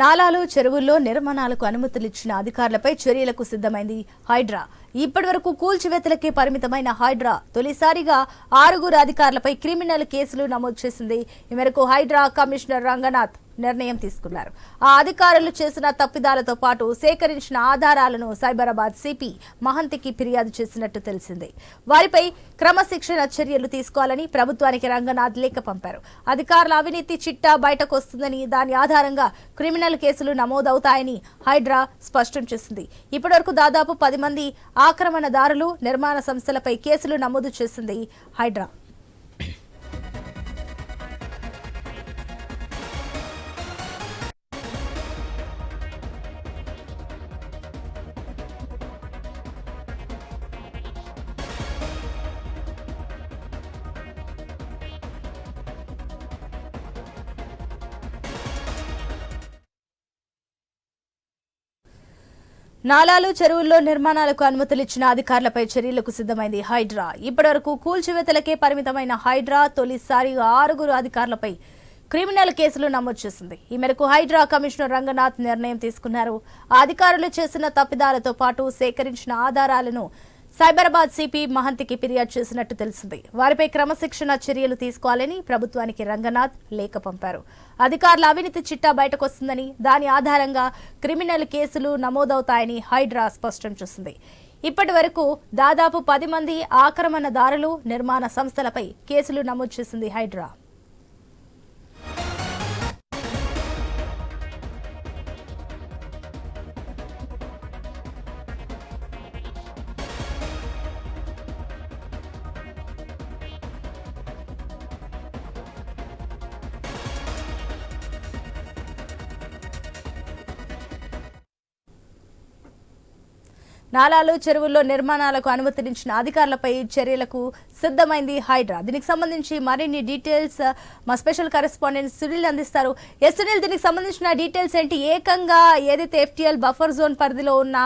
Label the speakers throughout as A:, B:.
A: నాలాలు చెరువుల్లో నిర్మాణాలకు అనుమతులిచ్చిన అధికారులపై చర్యలకు సిద్ధమైంది హైడ్రా. ఇప్పటి వరకు కూల్చివేతలకే పరిమితమైన హైడ్రా తొలిసారిగా ఆరుగురు అధికారులపై క్రిమినల్ కేసులు నమోదు చేసింది. ఈ మేరకు హైడ్రా కమిషనర్ రంగనాథ్ నిర్ణయం తీసుకున్నారు. ఆ అధికారులు చేసిన తప్పిదాలతో పాటు సేకరించిన ఆధారాలను సైబరాబాద్ సిపి మహంతికి ఫిర్యాదు చేసినట్టు తెలిసింది. వారిపై క్రమశిక్షణ చర్యలు తీసుకోవాలని ప్రభుత్వానికి రంగనాథ్ లేఖ పంపారు. అధికారుల అవినీతి చిట్టా బయటకు వస్తుందని దాని ఆధారంగా క్రిమినల్ కేసులు నమోదవుతాయని హైడ్రా స్పష్టం చేసింది. ఇప్పటివరకు దాదాపు పది మంది ఆక్రమణదారులు నిర్మాణ సంస్థలపై కేసులు నమోదు చేసింది హైడ్రా. నాలాలు చెరువుల్లో నిర్మాణాలకు అనుమతులు ఇచ్చిన అధికారులపై చర్యలకు సిద్ధమైంది హైడ్రా. ఇప్పటివరకు కూల్చివేతలకే పరిమితమైన హైడ్రా తొలిసారిగా ఆరుగురు అధికారులపై క్రిమినల్ కేసులు నమోదు చేసింది. ఈ మేరకు హైడ్రా కమిషనర్ రంగనాథ్ నిర్ణయం తీసుకున్నారు. అధికారులు చేసిన తప్పిదాలతో పాటు సేకరించిన ఆధారాలను సైబరాబాద్ సిపి మహంతికి ఫిర్యాదు చేసినట్టు తెలిసింది. వారిపై క్రమశిక్షణ చర్యలు తీసుకోవాలని ప్రభుత్వానికి రంగనాథ్ లేఖ పంపారు. అధికారుల అవినీతి చిట్టా బయటకొస్తుందని దాని ఆధారంగా క్రిమినల్ కేసులు నమోదవుతాయని హైడ్రా స్పష్టం చేసింది. ఇప్పటి వరకు దాదాపు పది మంది ఆక్రమణదారులు నిర్మాణ సంస్థలపై కేసులు నమోదు చేసింది హైడ్రా. నాలాలు చెరువుల్లో నిర్మాణాలకు అనుమతించిన అధికారులపై చర్యలకు సిద్ధమైంది హైడ్రా. దీనికి సంబంధించి మరిన్ని డీటెయిల్స్ మా స్పెషల్ కరెస్పాండెంట్ సునీల్ అందిస్తారు. ఎస్ సునీల్ దీనికి సంబంధించిన డీటెయిల్స్ ఏంటి? ఏకంగా ఏదైతే ఎఫ్టీఎల్ బఫర్ జోన్ పరిధిలో ఉన్న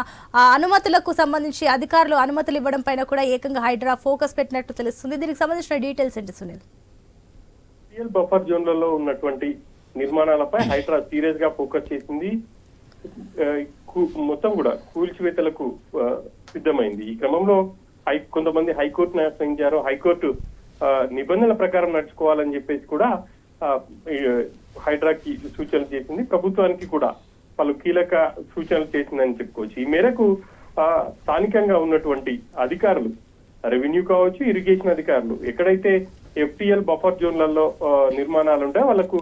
A: ఆ అనుమతులకు సంబంధించి అధికారులు అనుమతులు ఇవ్వడం పైన కూడా ఏకంగా హైడ్రా ఫోకస్ పెట్టినట్టు తెలుస్తుంది. దీనికి సంబంధించిన డీటెయిల్స్ ఏంటి సునీల్?
B: బఫర్ జోన్లలో ఉన్నటువంటి నిర్మాణాలపై హైడ్రా సీరియస్గా ఫోకస్ చేసింది. మొత్తం కూడా కూల్చివేతలకు సిద్ధమైంది. ఈ క్రమంలో హై కొంతమంది హైకోర్టును ఆశ్రయించారు. హైకోర్టు నిబంధనల ప్రకారం నడుచుకోవాలని చెప్పేసి కూడా హైడ్రాకి సూచనలు చేసింది. ప్రభుత్వానికి కూడా పలు కీలక సూచనలు చేసిందని చెప్పుకోవచ్చు. ఈ మేరకు ఆ, స్థానికంగా ఉన్నటువంటి అధికారులు రెవెన్యూ కావచ్చు ఇరిగేషన్ అధికారులు ఎక్కడైతే ఎఫ్టిఎల్ బఫర్ జోన్లలో నిర్మాణాలు ఉంటాయో వాళ్ళకు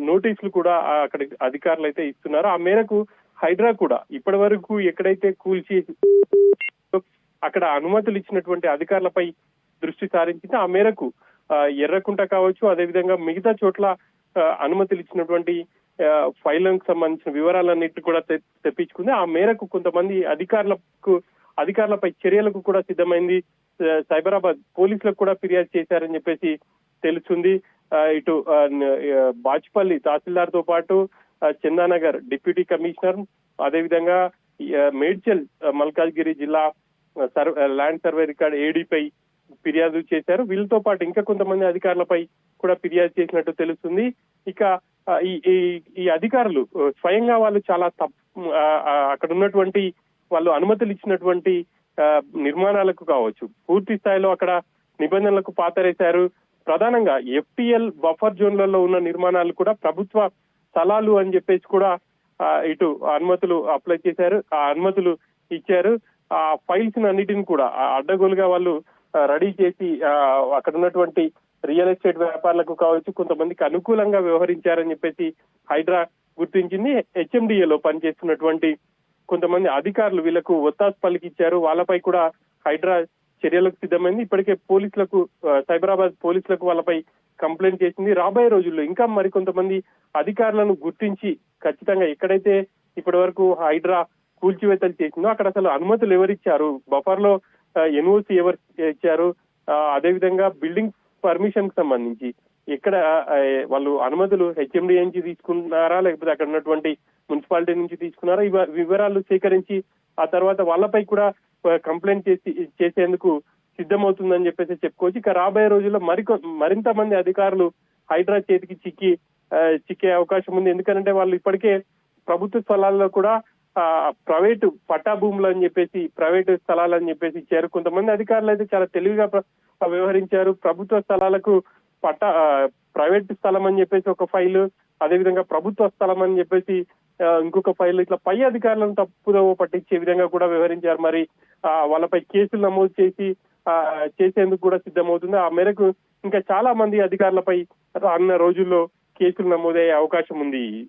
B: నోటీసులు కూడా అక్కడ అధికారులు అయితే ఇస్తున్నారు. ఆ మేరకు హైడ్రా కూడా ఇప్పటి వరకు ఎక్కడైతే కూల్చి అక్కడ అనుమతులు ఇచ్చినటువంటి అధికారులపై దృష్టి సారించింది ఆ మేరకు ఎర్రకుంట కావచ్చు అదేవిధంగా మిగతా చోట్ల అనుమతులు ఇచ్చినటువంటి ఆ, ఫైళ్ళకు సంబంధించిన వివరాలన్నిటి కూడా తెప్పించుకుంది. ఆ మేరకు కొంతమంది అధికారులకు అధికారులపై చర్యలకు కూడా సిద్ధమైంది. సైబరాబాద్ పోలీసులకు కూడా ఫిర్యాదు చేశారని చెప్పేసి తెలుస్తుంది. ఇటు ఆ, బాచ్పల్లి తహసీల్దార్తో పాటు చందానగర్ డిప్యూటీ కమిషనర్ అదేవిధంగా మేడ్చల్ మల్కాజ్గిరి జిల్లా ఆ, ల్యాండ్ సర్వే రికార్డ్ ఏడీపై ఫిర్యాదు చేశారు. వీళ్ళతో పాటు ఇంకా కొంతమంది అధికారులపై కూడా ఫిర్యాదు చేసినట్టు తెలుస్తుంది. ఇక ఈ ఈ- అధికారులు స్వయంగా వాళ్ళు చాలా తప్పు అక్కడ ఉన్నటువంటి వాళ్ళు అనుమతులు ఇచ్చినటువంటి నిర్మాణాలకు కావచ్చు పూర్తి స్థాయిలో అక్కడ నిబంధనలకు పాతరేశారు. ప్రధానంగా ఎఫ్టిఎల్ బఫర్ జోన్లలో ఉన్న నిర్మాణాలు కూడా ప్రభుత్వ స్థలాలు అని చెప్పేసి కూడా ఆ, ఇటు అనుమతులు అప్లై చేశారు. ఆ అనుమతులు ఇచ్చారు. ఆ ఫైల్స్ అన్నిటిని కూడా ఆ అడ్డగోలుగా వాళ్ళు రెడీ చేసి అక్కడ ఉన్నటువంటి రియల్ ఎస్టేట్ వ్యాపారులకు కావచ్చు కొంతమందికి అనుకూలంగా వ్యవహరించారని చెప్పేసి హైడ్రా గుర్తించింది. హెచ్ఎండిఏలో పనిచేస్తున్నటువంటి కొంతమంది అధికారులు వీళ్ళకు ఒత్తాసు పలికిచ్చారు. వాళ్ళపై కూడా హైడ్రా చర్యలకు సిద్ధమైంది. ఇప్పటికే పోలీసులకు సైబరాబాద్ పోలీసులకు వాళ్ళపై కంప్లైంట్ చేసింది. రాబోయే రోజుల్లో ఇంకా మరికొంతమంది అధికారులను గుర్తించి ఖచ్చితంగా ఎక్కడైతే ఇప్పటి వరకు హైడ్రా కూల్చివేతలు చేసిందో అక్కడ అసలు అనుమతులు ఎవరిచ్చారు? బఫర్లో ఎన్ఓసి ఎవరు ఇచ్చారు? అదే అదేవిధంగా బిల్డింగ్ పర్మిషన్కి సంబంధించి ఎక్కడ వాళ్ళు అనుమతులు హెచ్ఎండి నుంచి తీసుకున్నారా? లేకపోతే అక్కడ ఉన్నటువంటి మున్సిపాలిటీ నుంచి తీసుకున్నారా? ఇవ వివరాలు సేకరించి ఆ తర్వాత వాళ్ళపై కూడా కంప్లైంట్ చేసి చేసేందుకు సిద్ధమవుతుందని చెప్పేసి చెప్పుకోవచ్చు. ఇక రాబోయే రోజుల్లో మరికొ మరింత మంది అధికారులు హైడ్రా చేతికి చిక్కి చిక్కే అవకాశం ఉంది. ఎందుకంటే వాళ్ళు ఇప్పటికే ప్రభుత్వ స్థలాల్లో కూడా ఆ, ప్రైవేటు పట్టా భూములు అని చెప్పేసి ప్రైవేటు స్థలాలు అని చెప్పేసి ఇచ్చారు. కొంతమంది అధికారులు అయితే చాలా తెలివిగా వ్యవహరించారు. ప్రభుత్వ స్థలాలకు పట్టా ప్రైవేట్ స్థలం అని చెప్పేసి ఒక ఫైల్ అదేవిధంగా ప్రభుత్వ స్థలం అని చెప్పేసి ఇంకొక ఫైల్ ఇట్లా పై అధికారులను తప్పుదోవ పట్టించే విధంగా కూడా వ్యవహరించారు. మరి ఆ, వాళ్ళపై కేసులు నమోదు చేసి ఆ, చేసేందుకు కూడా సిద్ధమవుతుంది. ఆ మేరకు ఇంకా చాలా మంది అధికారులపై రానున్న రోజుల్లో కేసులు నమోదయ్యే అవకాశం ఉంది.